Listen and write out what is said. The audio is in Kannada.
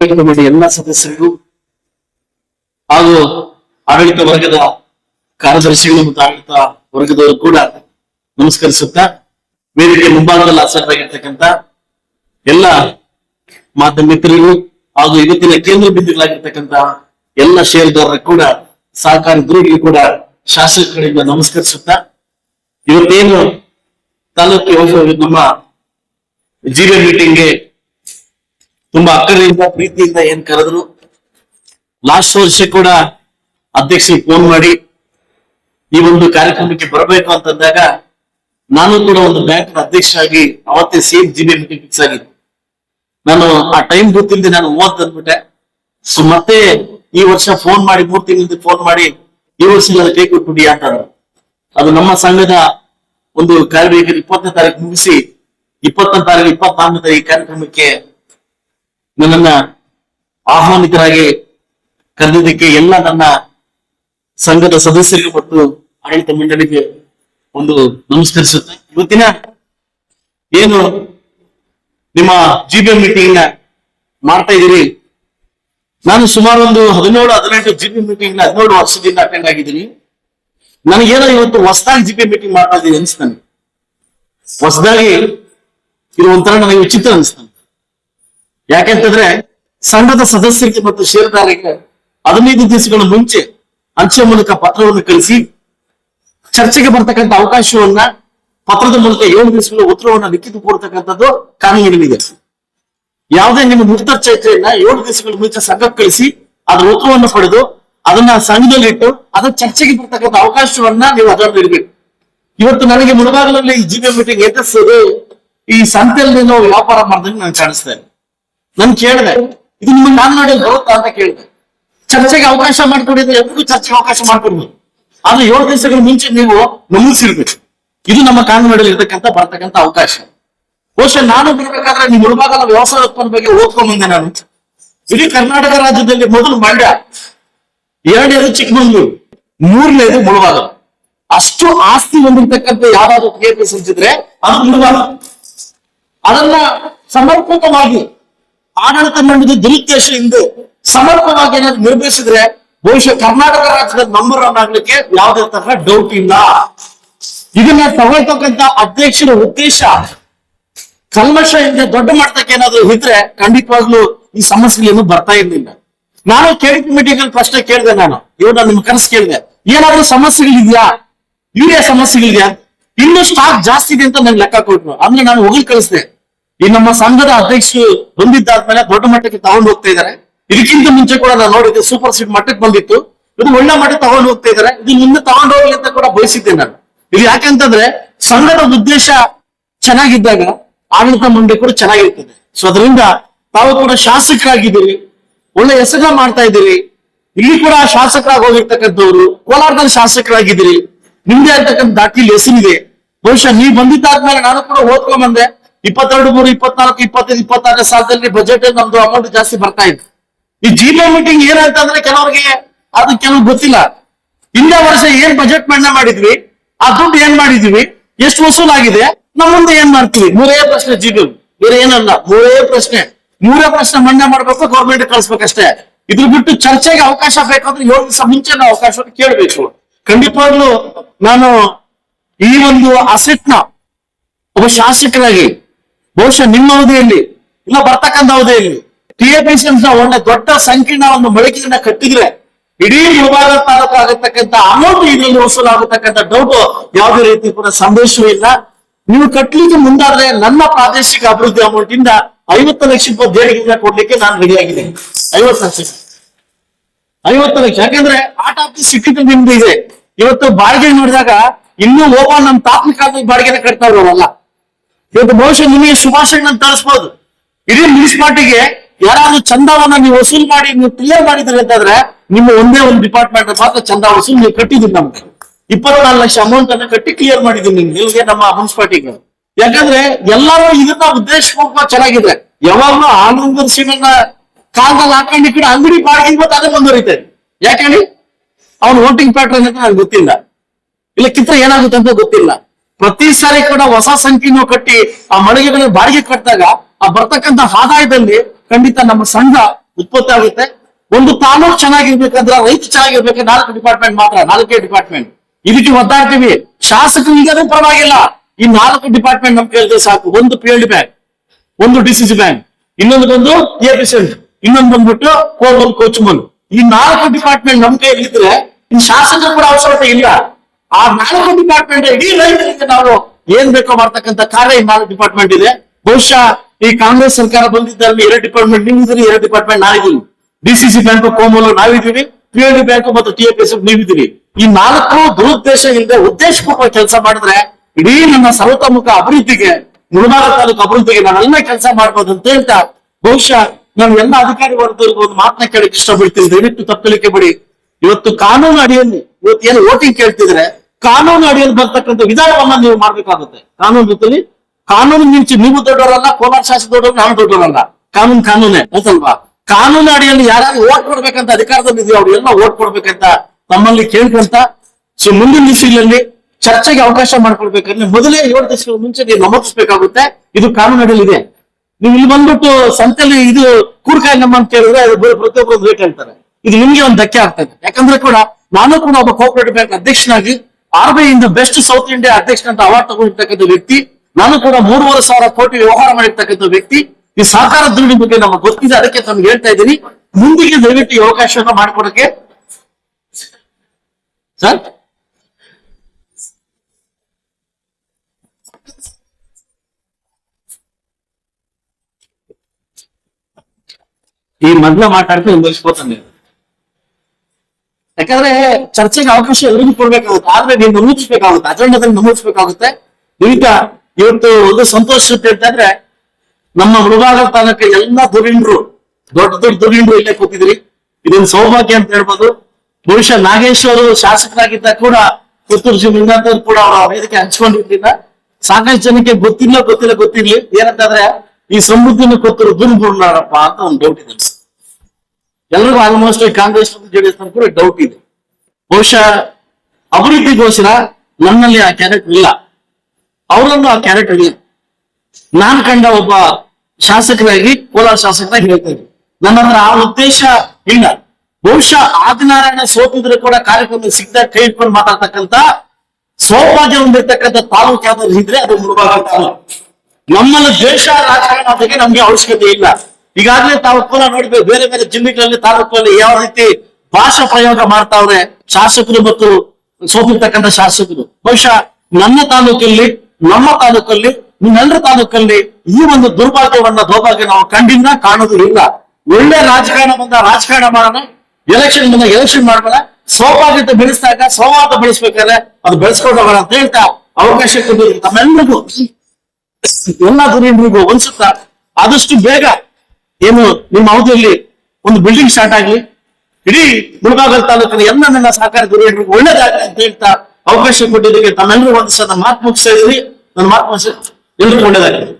ಕಮಿಟಿ ಎಲ್ಲ ಸದಸ್ಯರಿಗೂ ಹಾಗೂ ಆಡಳಿತ ವರ್ಗದ ಕಾರ್ಯದರ್ಶಿಗಳು ಮತ್ತು ಆಡಳಿತ ವರ್ಗದವರು ಕೂಡ ನಮಸ್ಕರಿಸುತ್ತಾ, ವೇದಿಕೆ ಮುಂಭಾಗದಲ್ಲಿ ಆಸರಾಗಿರ್ತಕ್ಕಂಥ ಎಲ್ಲ ಮಾಧ್ಯಮ ಮಿತ್ರರಿಗೂ ಹಾಗೂ ಇವತ್ತಿನ ಕೇಂದ್ರ ಬಿಂದುಗಳಾಗಿರ್ತಕ್ಕಂಥ ಎಲ್ಲ ಷೇರುದಾರರು ಕೂಡ, ಸಹಕಾರಿ ಕೂಡ ಶಾಸಕರಿಂದ ನಮಸ್ಕರಿಸುತ್ತಾ, ಇವತ್ತೇನು ತಾಲೂಕು ನಮ್ಮ ಮೀಟಿಂಗ್ ಮೀಟಿಂಗ್ಗೆ ತುಂಬಾ ಅಕ್ಕರೆಯಿಂದ ಪ್ರೀತಿಯಿಂದ ಏನ್ ಕರೆದ್ರು ಲಾಸ್ಟ್ ವರ್ಷ ಕೂಡ ಅಧ್ಯಕ್ಷರಿಗೆ ಫೋನ್ ಮಾಡಿ, ಈ ಒಂದು ಕಾರ್ಯಕ್ರಮಕ್ಕೆ ಬರಬೇಕು ಅಂತಂದಾಗ ನಾನು ಕೂಡ ಒಂದು ಬ್ಯಾಂಕ್ ಅಧ್ಯಕ್ಷ ಆಗಿ ಅವತ್ತೇ ಸೇಮ್ ಮೀಟಿಂಗ್ ಫಿಕ್ಸ್ ಆಗಿತ್ತು ನಾನು ಆ ಟೈಮ್ ಗೊತ್ತಿಲ್ಲದೆ ನಾನು ಮೂವತ್ತು ಅಂದ್ಬಿಟ್ಟೆ. ಸೊ ಮತ್ತೆ ಈ ವರ್ಷ ಫೋನ್ ಮಾಡಿ, ಮೂರ್ ತಿಂಗಳಿಂದ ಫೋನ್ ಮಾಡಿ, ಈ ವರ್ಷ ನಾನು ಕೈ ಕೊಟ್ಬಿಡಿ ಅಂತಾರೆ ಅದು ನಮ್ಮ ಸಂಘದ ಒಂದು ಕಾರ್ಯಕ್ರಮ ಇಪ್ಪತ್ತನೇ ತಾರೀಕು ಮುಗಿಸಿ ಇಪ್ಪತ್ತನೇ ತಾರೀಕು, ಇಪ್ಪತ್ನಾಲ್ಕನೇ ತಾರೀಕು ಕಾರ್ಯಕ್ರಮಕ್ಕೆ ನನ್ನನ್ನ ಆಹ್ವಾನಿತರಾಗಿ ಕರೆದಿದ್ದಕ್ಕೆ ಎಲ್ಲ ನನ್ನ ಸಂಘದ ಸದಸ್ಯರಿಗೆ ಮತ್ತು ಆಡಳಿತ ಮಂಡಳಿಗೆ ಒಂದು ನಮಸ್ಕರಿಸುತ್ತೆ ಇವತ್ತಿನ ಏನು ನಿಮ್ಮ ಜಿಬಿ ಮೀಟಿಂಗ್ನ ಮಾಡ್ತಾ ಇದ್ದೀರಿ? ನಾನು ಸುಮಾರು ಒಂದು ಹದಿನೇಳು, ಹದಿನೆಂಟು ಜಿಬಿ ಮೀಟಿಂಗ್ನ ಹದಿನೇಳು ವರ್ಷದಿಂದ ಅಟೆಂಡ್ ಆಗಿದ್ದೀನಿ. ನನಗೇನೋ ಇವತ್ತು ಹೊಸದಾಗಿ ಜಿಬಿ ಮೀಟಿಂಗ್ ಮಾಡ್ತಾ ಇದ್ದೀನಿ ಅನಿಸ್ತಾನೆ ಹೊಸದಾಗಿ ಇದು ನನಗೆ ವಿಚಿತ್ರ ಅನಿಸ್ತಾನೆ ಯಾಕೆಂತಂದ್ರೆ ಸಂಘದ ಸದಸ್ಯರಿಗೆ ಮತ್ತು ಷೇರುದಾರರಿಗೆ ಹದಿನೈದು ದಿವಸಗಳ ಮುಂಚೆ ಅಂಚೆ ಮೂಲಕ ಪತ್ರವನ್ನು ಕಳಿಸಿ ಚರ್ಚೆಗೆ ಬರ್ತಕ್ಕಂಥ ಅವಕಾಶವನ್ನ ಪತ್ರದ ಮೂಲಕ ಏಳು ದಿವಸಗಳ ಉತ್ತರವನ್ನ ಲಿಖಿತ ಕೊಡ್ತಕ್ಕಂಥದ್ದು ಕಾನೂನಿನಲ್ಲಿದೆ. ಯಾವುದೇ ನಿಮ್ಮ ಮುಕ್ತ ಚರ್ಚೆಯನ್ನ ಏಳು ದಿವಸಗಳ ಮುಂಚೆ ಸಂಘಕ್ಕೆ ಕಳಿಸಿ ಅದರ ಉತ್ತರವನ್ನು ಪಡೆದು ಅದನ್ನ ಸಂಘದಲ್ಲಿ ಇಟ್ಟು ಅದನ್ನ ಚರ್ಚೆಗೆ ಬರ್ತಕ್ಕಂಥ ಅವಕಾಶವನ್ನ ನೀವು ಅದರಲ್ಲಿ ಇಡಬೇಕು ಇವತ್ತು ನನಗೆ ಮುಳುಗಾಗಲಲ್ಲಿ ಈ ಜಿಬಿ ಮೀಟಿಂಗ್ ಎದುರಿಸೋದು ಈ ಸಂತೆಯಲ್ಲಿ ನಾವು ವ್ಯಾಪಾರ ಮಾಡಿದಂಗೆ ನಾನು ಕಾಣಿಸ್ತಾ ಇದೆ ನಾನು ಕೇಳಿದೆ. ಇದು ನಿಮ್ಮ ನೋಡಿ ಬರುತ್ತಾ ಅಂತ ಕೇಳಿದೆ. ಚರ್ಚೆಗೆ ಅವಕಾಶ ಮಾಡ್ಕೊಂಡಿದ್ರೆ ಎಲ್ರಿಗೂ ಚರ್ಚೆಗೆ ಅವಕಾಶ ಮಾಡ್ಕೊಡ್ಬೋದು. ಆದ್ರೆ ಏಳು ದಿವಸಗಳ ಮುಂಚೆ ನೀವು ನಮೂದಿಸಿರ್ಬೇಕು ಇದು ನಮ್ಮ ಕಾನೂನಲ್ಲಿ ಇರತಕ್ಕಂತ ಬರ್ತಕ್ಕಂತ ಅವಕಾಶ. ಬಹುಶಃ ನಾನು ಬರ್ಬೇಕಾದ್ರೆ ನೀವು ಉಳ್ಬಾಗಲ್ಲ ವ್ಯವಸಾಯ ಉತ್ಪನ್ನ ಬಗ್ಗೆ ಓದ್ಕೊಂಡ್ ಬಂದೆ ನಾನು. ಇಡೀ ಕರ್ನಾಟಕ ರಾಜ್ಯದಲ್ಲಿ ಮೊದಲು ಮಂಡ್ಯ, ಎರಡನೇದು ಚಿಕ್ಕಮಂಗ್ಳೂರು, ಮೂರನೇದು ಮುಳುಬಾಗಲ ಅಷ್ಟು ಆಸ್ತಿ ಹೊಂದಿರ್ತಕ್ಕಂಥ ಯಾರಾದ್ರೂ ಟಿಎಪಿ ಸಂಚಿದ್ರೆ ಅದು ಮುಳುಬಾಗಲ ಅದನ್ನ ಸಮರ್ಪಕವಾಗಿ ಆಡಳಿತ ಮಂಡಳಿ ಇಂದು ಸಮರ್ಪಕವಾಗಿ ಏನಾದ್ರು ನಿರ್ಮಿಸಿದ್ರೆ ಬಹುಶಃ ಕರ್ನಾಟಕ ರಾಜ್ಯದ ನಂಬರ್ ಒನ್ ಆಗ್ಲಿಕ್ಕೆ ಯಾವುದೇ ತರಹ ಡೌಟ್ ಇಲ್ಲ. ಇದನ್ನ ತಗೊಳ್ತಕ್ಕಂತ ಅಧ್ಯಕ್ಷರ ಉದ್ದೇಶ ಕಲ್ಮಶ ಹಿಂದೆ ದೊಡ್ಡ ಮಟ್ಟಕ್ಕೆ ಏನಾದ್ರು ಇದ್ರೆ ಖಂಡಿತವಾಗ್ಲೂ ಈ ಸಮಸ್ಯೆಗಳು ಬರ್ತಾ ಇರ್ಲಿಲ್ಲ. ನಾನು ಕೇಳಿದ ಮೀಟಿಂಗ್ ಪ್ರಶ್ನೆ ಕೇಳಿದೆ ನಾನು. ಇವಾಗ ನಾನು ನಿಮ್ ಕನಸು ಕೇಳಿದೆ. ಏನಾದ್ರೂ ಸಮಸ್ಯೆಗಳಿದ್ಯಾ? ಯೂರಿಯಾ ಸಮಸ್ಯೆಗಳಿದ್ಯಾ? ಇನ್ನೂ ಸ್ಟಾಕ್ ಜಾಸ್ತಿ ಇದೆ ಅಂತ ನನ್ಗೆ ಲೆಕ್ಕ ಕೊಟ್ರು. ಅಂದ್ರೆ ನಾನು ಹೋಗಿ ಕಳಿಸ್ದೆ. ಈ ನಮ್ಮ ಸಂಘದ ಅಧ್ಯಕ್ಷರು ಬಂದಿದ್ದಾದ್ಮೇಲೆ ದೊಡ್ಡ ಮಟ್ಟಕ್ಕೆ ತಗೊಂಡು ಹೋಗ್ತಾ ಇದಾರೆ. ಇದಕ್ಕಿಂತ ಮುಂಚೆ ಕೂಡ ನಾನು ನೋಡಿದ್ದೆ ಸೂಪರ್ ಸೀಟ್ ಮಟ್ಟಕ್ಕೆ ಬಂದಿತ್ತು. ಇದು ಒಳ್ಳೆ ಮಟ್ಟ ತಗೊಂಡು ಹೋಗ್ತಾ ಇದಾರೆ. ಇದು ಮುಂದೆ ತಗೊಂಡು ಹೋಗಲಿ ಅಂತ ಕೂಡ ಬಯಸಿದ್ದೆ ನಾನು. ಇದು ಯಾಕಂತಂದ್ರೆ ಸಂಘದ ಉದ್ದೇಶ ಚೆನ್ನಾಗಿದ್ದಾಗ ಆಡಳಿತ ಮಂಡಳಿ ಕೂಡ ಚೆನ್ನಾಗಿರ್ತದೆ. ಸೊ ಅದರಿಂದ ತಾವು ಕೂಡ ಶಾಸಕರಾಗಿದ್ದೀರಿ. ಒಳ್ಳೆ ಹೆಸರನ್ನ ಮಾಡ್ತಾ ಇದ್ದೀರಿ. ಇಲ್ಲಿ ಕೂಡ ಶಾಸಕರಾಗಿ ಹೋಗಿರ್ತಕ್ಕಂಥವ್ರು, ಕೋಲಾರದಲ್ಲಿ ಶಾಸಕರಾಗಿದ್ದೀರಿ. ನಿಮ್ದೇ ಅಂತಕ್ಕಂಥ ದಾಖಲೆ ಹೆಸರಿದೆ. ಬಹುಶಃ ನೀವು ಬಂದಿದ್ದಾದ್ಮೇಲೆ ನಾನು ಕೂಡ ಓದ್ಕೊಂಡ್ ಬಂದೆ. ಇಪ್ಪತ್ತೆರಡು, ಮೂರು, ಇಪ್ಪತ್ನಾಲ್ಕು, ಇಪ್ಪತ್ತೈದು ಇಪ್ಪತ್ತಾರನೇ ಸಾಲದಲ್ಲಿ ಬಜೆಟ್ ನಮ್ದು ಅಮೌಂಟ್ ಜಾಸ್ತಿ ಬರ್ತಾ ಇದೆ. ಈ ಜಿಪಿ ಮೀಟಿಂಗ್ ಏನಂತಂದ್ರೆ ಕೆಲವರಿಗೆ ಅದು ಕೆಲವು ಗೊತ್ತಿಲ್ಲ. ಹಿಂದೆ ವರ್ಷ ಏನ್ ಬಜೆಟ್ ಮಂಡನೆ ಮಾಡಿದ್ವಿ, ಆ ದುಡ್ಡು ಏನ್ ಮಾಡಿದ್ವಿ, ಎಷ್ಟು ವಸೂಲಾಗಿದೆ ನಮ್ಮ ಮುಂದೆ ಏನ್ ಮಾಡ್ತೀವಿ? ಮೂರೇ ಪ್ರಶ್ನೆ ಜಿಬಿ ಬೇರೆ ಏನಲ್ಲ, ಮೂರೇ ಪ್ರಶ್ನೆ. ಮೂರೇ ಪ್ರಶ್ನೆ ಮಂಡನೆ ಮಾಡ್ಬೇಕು ಗೌರ್ಮೆಂಟ್ ಕಳಿಸ್ಬೇಕಷ್ಟೇ. ಇದ್ರ ಬಿಟ್ಟು ಚರ್ಚೆಗೆ ಅವಕಾಶ ಬೇಕಾದ್ರೆ ಏಳು ದಿವಸ ಮುಂಚೆ ನಾವು ಅವಕಾಶವನ್ನು ಕೇಳಬೇಕು. ಖಂಡಿತವಾಗ್ಲೂ ನಾನು ಈ ಒಂದು ಅಸೆಟ್ನ, ಒಬ್ಬ ಶಾಸಕರಾಗಿ ಬಹುಶಃ ನಿಮ್ಮ ಅವಧಿಯಲ್ಲಿ, ಇಲ್ಲ ಬರ್ತಕ್ಕಂಥ ಅವಧಿಯಲ್ಲಿ ಟಿಎಪಿಸಿಎಂಸ್ನ ಒಳ್ಳೆ ದೊಡ್ಡ ಸಂಕೀರ್ಣ ಒಂದು ಮಳಿಗೆಯನ್ನ ಕಟ್ಟಿದ್ರೆ, ಇಡೀ ವಿಭಾಗ ತಾಲೂಕು ಆಗತಕ್ಕಂಥ ಅಮೌಂಟ್ ಇದರಲ್ಲಿ ವಸೂಲಾಗತಕ್ಕಂಥ ಡೌಟ್ ಯಾವುದೇ ರೀತಿ ಕೂಡ ಸಂದೇಶವೂ ಇಲ್ಲ. ನೀವು ಕಟ್ಟಲಿಕ್ಕೆ ಮುಂದಾದ್ರೆ ನನ್ನ ಪ್ರಾದೇಶಿಕ ಅಭಿವೃದ್ಧಿ ಅಮೌಂಟ್ ಇಂದ ಐವತ್ತು ಲಕ್ಷ ರೂಪಾಯಿ ದೇಣಿಗೆ ಕೊಡ್ಲಿಕ್ಕೆ ನಾನು ರೆಡಿ ಆಗಿದ್ದೇನೆ ಐವತ್ತು ಲಕ್ಷ. ಐವತ್ತು ಲಕ್ಷ. ಯಾಕಂದ್ರೆ ಆಟ ಆಫ್ ಸಿಕ್ಕಿದ್ದು ನಿಮ್ದು ಇದೆ. ಇವತ್ತು ಬಾಡಿಗೆ ನೋಡಿದಾಗ ಇನ್ನೂ ಹೋಗೋ ನಮ್ಮ ತಾತ್ವಿಕ ಬಾಡಿಗೆನ ಕಟ್ತಾ ಇರೋರಲ್ಲ. ಇವತ್ತು ಬಹುಶಃ ನಿಮಗೆ ಶುಭಾಶಯಗಳನ್ನ ತರಿಸ್ಬೋದು ಇಡೀ ಮುನ್ಸಿಪಾಲಿಟಿಗೆ ಯಾರಾದ್ರೂ ಚಂದವನ್ನ ನೀವು ವಸೂಲ್ ಮಾಡಿ, ನೀವು ಕ್ಲಿಯರ್ ಮಾಡಿದ್ರೆ ಅಂತಂದ್ರೆ ನಿಮ್ಮ ಒಂದೇ ಒಂದು ಡಿಪಾರ್ಟ್ಮೆಂಟ್ ಮಾತ್ರ ಚಂದ ವಸೂಲ್ ನೀವು ಕಟ್ಟಿದ್ರಿ ನಮ್ಗೆ. ಇಪ್ಪತ್ನಾಲ್ಕು ಲಕ್ಷ ಅಮೌಂಟ್ ಅನ್ನ ಕಟ್ಟಿ ಕ್ಲಿಯರ್ ಮಾಡಿದೀನಿ ನಿಮ್ಗೆ ನಮ್ಮ ಮುನ್ಸಿಪಾಲಿಟಿಗೆ. ಯಾಕಂದ್ರೆ ಎಲ್ಲರೂ ಇದನ್ನ ಉದ್ದೇಶಪೂರ್ವಕ ಚೆನ್ನಾಗಿದೆ. ಯಾವಾಗ್ಲೂ ಆನಂದ ಸೀಮನ್ನ ಕಾಲದಲ್ಲಿ ಹಾಕೊಂಡು ಈ ಅಂಗಡಿ ಬಾಡಿಗೆ ಇವತ್ತು ಅದೇ ಮುಂದುವರಿತೆ ಯಾಕಂದ್ರೆ ಅವ್ನ ವೋಟಿಂಗ್ ಪ್ಯಾಟ್ರನ್ ಅಂತ ನಂಗೆ ಗೊತ್ತಿಲ್ಲ. ಇಲ್ಲ ಕಿತ್ರ ಏನಾಗುತ್ತೆ ಅಂತ ಗೊತ್ತಿಲ್ಲ. ಪ್ರತಿ ಸಾರಿ ಕೂಡ ಹೊಸ ಸಂಖ್ಯೆಯನ್ನು ಕಟ್ಟಿ ಆ ಮಳಿಗೆಗಳಿಗೆ ಬಾಡಿಗೆ ಕಟ್ಟಿದಾಗ ಆ ಬರ್ತಕ್ಕಂತ ಆದಾಯದಲ್ಲಿ ಖಂಡಿತ ನಮ್ಮ ಸಂಘ ಉತ್ಪತ್ತಿ ಆಗುತ್ತೆ ಒಂದು ತಾಲೂಕ್ ಚೆನ್ನಾಗಿರ್ಬೇಕಂದ್ರೆ ರೈತ ಚೆನ್ನಾಗಿರ್ಬೇಕು. ನಾಲ್ಕು ಡಿಪಾರ್ಟ್ಮೆಂಟ್ ಮಾತ್ರ, ನಾಲ್ಕೇ ಡಿಪಾರ್ಟ್ಮೆಂಟ್ ಇದಕ್ಕೆ ಒದ್ದಾಡ್ತೀವಿ. ಶಾಸಕರಿಗೆ ಅದು ಪರವಾಗಿಲ್ಲ. ಈ ನಾಲ್ಕು ಡಿಪಾರ್ಟ್ಮೆಂಟ್ ನಮ್ ಕೇಳಿದ್ರೆ ಸಾಕು. ಒಂದು ಪಿ ಎಲ್ ಬ್ಯಾಂಕ್ ಒಂದು ಡಿ ಸಿ ಸಿ ಬ್ಯಾಂಕ್ ಇನ್ನೊಂದು ಬಂದು ಎಫಿಷಿಯಂಟ್ ಇನ್ನೊಂದು ಬಂದ್ಬಿಟ್ಟು ಕೋರ್ಮಲ್ ಕೋಚುಮಲ್ ಈ ನಾಲ್ಕು ಡಿಪಾರ್ಟ್ಮೆಂಟ್ ನಮ್ ಇದ್ರೆ ಇನ್ ಶಾಸಕರು ಕೂಡ ಅವಶ್ಯಕತೆ ಇಲ್ಲ. ಆ ನಾಲ್ಕು ಡಿಪಾರ್ಟ್ಮೆಂಟ್ ಇಡೀ ರೈತರಿಗೆ ನಾವು ಏನ್ ಬೇಕೋ ಮಾಡ್ತಕ್ಕಂತ ಕಾರ್ಯ ಈ ನಾಲ್ಕು ಡಿಪಾರ್ಟ್ಮೆಂಟ್ ಇದೆ. ಬಹುಶಃ ಈ ಕಾಂಗ್ರೆಸ್ ಸರ್ಕಾರ ಬಂದಿದ್ದಲ್ಲಿ ಎರಡು ಡಿಪಾರ್ಟ್ಮೆಂಟ್ ನೀವಿದ್ದೀರಿ ಎರಡು ಡಿಪಾರ್ಟ್ಮೆಂಟ್ ನಾವಿದ್ದೀವಿ ಡಿ ಸಿ ಸಿ ಬ್ಯಾಂಕ್ ಕೋಮಲು ನಾವಿದ್ದೀವಿ ಪಿಎಲ್ಡಿ ಬ್ಯಾಂಕ್ ಮತ್ತು ಟಿ ಎಫ್ ಎಸ್ ನೀವಿದ್ದೀರಿ ಈ ನಾಲ್ಕು ದುರುದ್ದೇಶ ಇಲ್ಲದೆ ಉದ್ದೇಶಪೂರ್ವ ಕೆಲಸ ಮಾಡಿದ್ರೆ ಇಡೀ ನನ್ನ ಸರ್ವತೋಮುಖ ಅಭಿವೃದ್ಧಿಗೆ, ಮುಳಬಾಗ ತಾಲೂಕು ಅಭಿವೃದ್ಧಿಗೆ ನಾನೆಲ್ಲ ಕೆಲಸ ಮಾಡಬಹುದು ಅಂತ ಹೇಳ್ತಾ ಬಹುಶಃ ನಾನು ಎಲ್ಲ ಅಧಿಕಾರಿ ವರ್ಗದವ್ರಿಗೆ ಒಂದು ಮಾತನ್ನ ಕೇಳಕ್ ಇಷ್ಟಪಡ್ತೀನಿ. ದಯವಿಟ್ಟು ತಪ್ಪಲಿಕ್ಕೆ ಬಿಡಿ. ಇವತ್ತು ಕಾನೂನು ಅಡಿಯಲ್ಲಿ ಇವತ್ತು ಏನು ವೋಟಿಂಗ್ ಕೇಳ್ತಿದ್ರೆ ಕಾನೂನು ಅಡಿಯಲ್ಲಿ ಬರ್ತಕ್ಕಂಥ ವಿಧಾನವನ್ನ ನೀವು ಮಾಡ್ಬೇಕಾಗುತ್ತೆ. ಕಾನೂನು ಜೊತೆಲಿ ಕಾನೂನು ಮಿಂಚಿ ನೀವು ದೊಡ್ಡವರಲ್ಲ, ಕೋಲಾರ ಶಾಸಕ ದೊಡ್ಡವರು ನಾನು ದೊಡ್ಡವರಲ್ಲ. ಕಾನೂನು ಕಾನೂನೇ, ಆಯ್ತಲ್ವಾ? ಕಾನೂನು ಅಡಿಯಲ್ಲಿ ಯಾರಾದ್ರೂ ಓಟ್ ಕೊಡ್ಬೇಕಂತ ಅಧಿಕಾರದಲ್ಲಿ ಇದೆಯೋ ಅವ್ರು ಎಲ್ಲ ಓಟ್ ಕೊಡ್ಬೇಕಂತ ತಮ್ಮಲ್ಲಿ ಕೇಳ್ಕೊಂತ, ಸೊ ಮುಂದಿನ ದಿವಸಗಳಲ್ಲಿ ಚರ್ಚೆಗೆ ಅವಕಾಶ ಮಾಡ್ಕೊಳ್ಬೇಕಂದ್ರೆ ಮೊದಲೇ ಏಳು ದಿವಸಗಳ ಮುಂಚೆ ನೀವು ನಮೂದಿಸಬೇಕಾಗುತ್ತೆ. ಇದು ಕಾನೂನು ಅಡಿಯಲ್ಲಿ ಇದೆ. ನೀವು ಇಲ್ಲಿ ಬಂದ್ಬಿಟ್ಟು ಸಂತೆಯಲ್ಲಿ ಇದು ಕೂರ್ಕಾಯಿ ನಮ್ಮ ಅಂತ ಕೇಳಿದ್ರೆ ಅದು ಬರೀ ಪ್ರತಿಯೊಬ್ಬರು ರೇಟ್ ಹೇಳ್ತಾರೆ. ಇದು ನಿಮ್ಗೆ ಒಂದು ಧಕ್ಕೆ ಆಗ್ತದೆ ಯಾಕಂದ್ರೆ ಕೂಡ ನಾನು ಕೂಡ ಒಬ್ಬ ಕೋಆಪರೇಟಿವ್ ಬ್ಯಾಂಕ್ ಅಧ್ಯಕ್ಷನಾಗಿ ಆರ್ ಬಿ ಇಂದ ಬೆಸ್ಟ್ ಸೌತ್ ಇಂಡಿಯಾ ಅಧ್ಯಕ್ಷ ಅವಾರ್ಡ್ ತಗೊಂಡಿರ್ತಕ್ಕಂಥ ವ್ಯಕ್ತಿ, ನಾನು ಕೂಡ ಮೂರುವರೆ ಸಾವಿರ ಕೋಟಿ ವ್ಯವಹಾರ ಮಾಡಿರ್ತಕ್ಕಂಥ ವ್ಯಕ್ತಿ. ಈ ಸಹಕಾರ ದುಡ್ಡಿನ ಬಗ್ಗೆ ನಮಗೆ ಗೊತ್ತಿದೆ, ಅದಕ್ಕೆ ತಮ್ಗೆ ಹೇಳ್ತಾ ಇದ್ದೀನಿ. ಮುಂದಿಗೆ ದಯವಿಟ್ಟು ಈ ಅವಕಾಶವನ್ನ ಮಾಡಿಕೊಡಕ್ಕೆ ಸರ್? ಈ ಮೊದ್ಲ ಮಾತಾಡ್ತಾ ಮುಂದುವರಿಸ್ಕೋತಾನೆ ಯಾಕಂದ್ರೆ ಚರ್ಚೆಗೆ ಅವಕಾಶ ಎಲ್ರಿಗೂ ಕೊಡ್ಬೇಕಾಗುತ್ತೆ. ಆದ್ರೆ ನೀವು ನಮೂದಿಸ್ಬೇಕಾಗುತ್ತೆ ಅಜೆಂಡದಲ್ಲಿ ನಮೂದಿಸ್ಬೇಕಾಗುತ್ತೆ ಈಗ ಇವತ್ತು ಒಂದು ಸಂತೋಷ ಸುದ್ದಿ ಅಂತ ನಮ್ಮ ಮುಳಬಾಗ ತಾಲೂಕ ಎಲ್ಲ ದುರೀಣರು ದೊಡ್ಡ ದೊಡ್ಡ ದುರೀಣರು ಇಲ್ಲೇ ಕೂತಿದ್ರಿ. ಇದೊಂದು ಸೌಭಾಗ್ಯ ಅಂತ ಹೇಳ್ಬೋದು. ಬಹುಶಃ ನಾಗೇಶ್ ಅವರು ಶಾಸಕರಾಗಿದ್ದ ಕೂಡ ಪುತ್ತೂರು ಶ್ರೀ ಕೂಡ ಅವರ ವೇದಿಕೆ ಹಂಚ್ಕೊಂಡಿರ್ಲಿಲ್ಲ. ಸಾಕಷ್ಟು ಜನಕ್ಕೆ ಗೊತ್ತಿಲ್ಲ ಗೊತ್ತಿಲ್ಲ, ಗೊತ್ತಿರ್ಲಿ. ಏನಂತಂದ್ರೆ, ಈ ಸಮೃದ್ಧಿನ ಕೊತ್ತರು ದುರ್ಗುಣಪ್ಪ ಅಂತ ಒಂದು ಡೌಟ್ ಇದೆ. ಎಲ್ರಿಗೂ ಆಲ್ಮೋಸ್ಟ್ ಕಾಂಗ್ರೆಸ್ ಜೆಡಿಎಸ್ ಕೂಡ ಡೌಟ್ ಇದೆ. ಬಹುಶಃ ಅಭಿವೃದ್ಧಿಗೋಸ್ಕರ ನನ್ನಲ್ಲಿ ಆ ಕ್ಯಾರೆಕ್ಟರ್ ಇಲ್ಲ. ಅವರನ್ನು ಆ ಕ್ಯಾರೆಕ್ಟರ್ ಇಲ್ಲ. ನಾನು ಕಂಡ ಒಬ್ಬ ಶಾಸಕರಾಗಿ ಕೋಲಾರ ಶಾಸಕರಾಗಿ ಹೇಳ್ತಾ ಇದ್ದೀನಿ ನನ್ನ ಆ ಉದ್ದೇಶ ಇಲ್ಲ. ಬಹುಶಃ ಆದಿನಾರಾಯಣ ಸೋತಿದ್ರೆ ಕೂಡ ಕಾರ್ಯಕ್ರಮ ಸಿಗ್ತಾ ಕೈ ಇಟ್ಕೊಂಡು ಮಾತಾಡ್ತಕ್ಕಂತ ಸೌಭಾಗ್ಯ ಹೊಂದಿರ್ತಕ್ಕಂಥ ತಾಲೂಕು ಯಾವ್ದಾದ್ರು ಇದ್ರೆ ಅದು ಮುಳುಬಾಗ ನಮ್ಮಲ್ಲಿ ದ್ವೇಷ, ರಾಜಕಾರಣ ಬಗ್ಗೆ ನಮ್ಗೆ ಅವಶ್ಯಕತೆ ಇಲ್ಲ. ಈಗಾಗಲೇ ತಾವು ಕೂಡ ನೋಡಿದ್ವಿ, ಬೇರೆ ಬೇರೆ ಜಿಲ್ಲೆಗಳಲ್ಲಿ ತಾಲೂಕುಗಳಲ್ಲಿ ಯಾವ ರೀತಿ ಭಾಷಾ ಪ್ರಯೋಗ ಮಾಡ್ತಾವ್ರೆ ಶಾಸಕರು ಮತ್ತು ಸೋತಿರ್ತಕ್ಕಂಥ ಶಾಸಕರು. ಬಹುಶಃ ನನ್ನ ತಾಲೂಕಲ್ಲಿ, ನಮ್ಮ ತಾಲೂಕಲ್ಲಿ, ನಿಮ್ಮೆಲ್ಲರ ತಾಲೂಕಲ್ಲಿ ಈ ಒಂದು ದುರ್ಭಾಗ್ಯವನ್ನ, ದೌರ್ಭಾಗ್ಯ ನಾವು ಕಂಡಿಲ್ಲ ಕಾಣೋದು ಇಲ್ಲ. ಒಳ್ಳೆ ರಾಜಕಾರಣ ಬಂದ ರಾಜಕಾರಣ ಮಾಡೋಣ ಎಲೆಕ್ಷನ್ ಬಂದ ಎಲೆಕ್ಷನ್ ಮಾಡಬೇಡ, ಸೌಭಾಗ್ಯತೆ ಬೆಳೆಸಿದಾಗ ಸೌಹಾರ್ದ ಬೆಳೆಸ್ಬೇಕಾದ್ರೆ ಅದು ಬೆಳೆಸ್ಕೊಂಡು ಹೋಗೋಣ ಅಂತ ಹೇಳ್ತಾ ಅವಕಾಶ ತಮ್ಮೆಲ್ಲರಿಗೂ ಎಲ್ಲ ದುರೀಣರಿಗೂ ಅನ್ಸುತ್ತಾ ಆದಷ್ಟು ಬೇಗ ಏನು ನಿಮ್ಮ ಅವಧಿಯಲ್ಲಿ ಒಂದು ಬಿಲ್ಡಿಂಗ್ ಸ್ಟಾರ್ಟ್ ಆಗ್ಲಿ, ಇಡೀ ಮುಳಬಾಗಲ್ ತಾಲೂಕಿನ ಎಲ್ಲ ನನ್ನ ಸಹಕಾರ ಗುರುಗಳಿಗೆ ಒಳ್ಳೇದಾಗಲಿ ಅಂತ ಹೇಳ್ತಾ ಅವಕಾಶ ಕೊಟ್ಟಿದ್ದಕ್ಕೆ ತಮ್ಮೆಲ್ಲರೂ ಒಂದು ಸಲ ಮಾತು ಮುಗಿಸ್ತಾ ಇದ್ದೀನಿ. ನನ್ನ ಮಾತು ಮುಗಿಸ್, ಎಲ್ರಿಗೂ ಒಳ್ಳೇದಾಗಲಿ.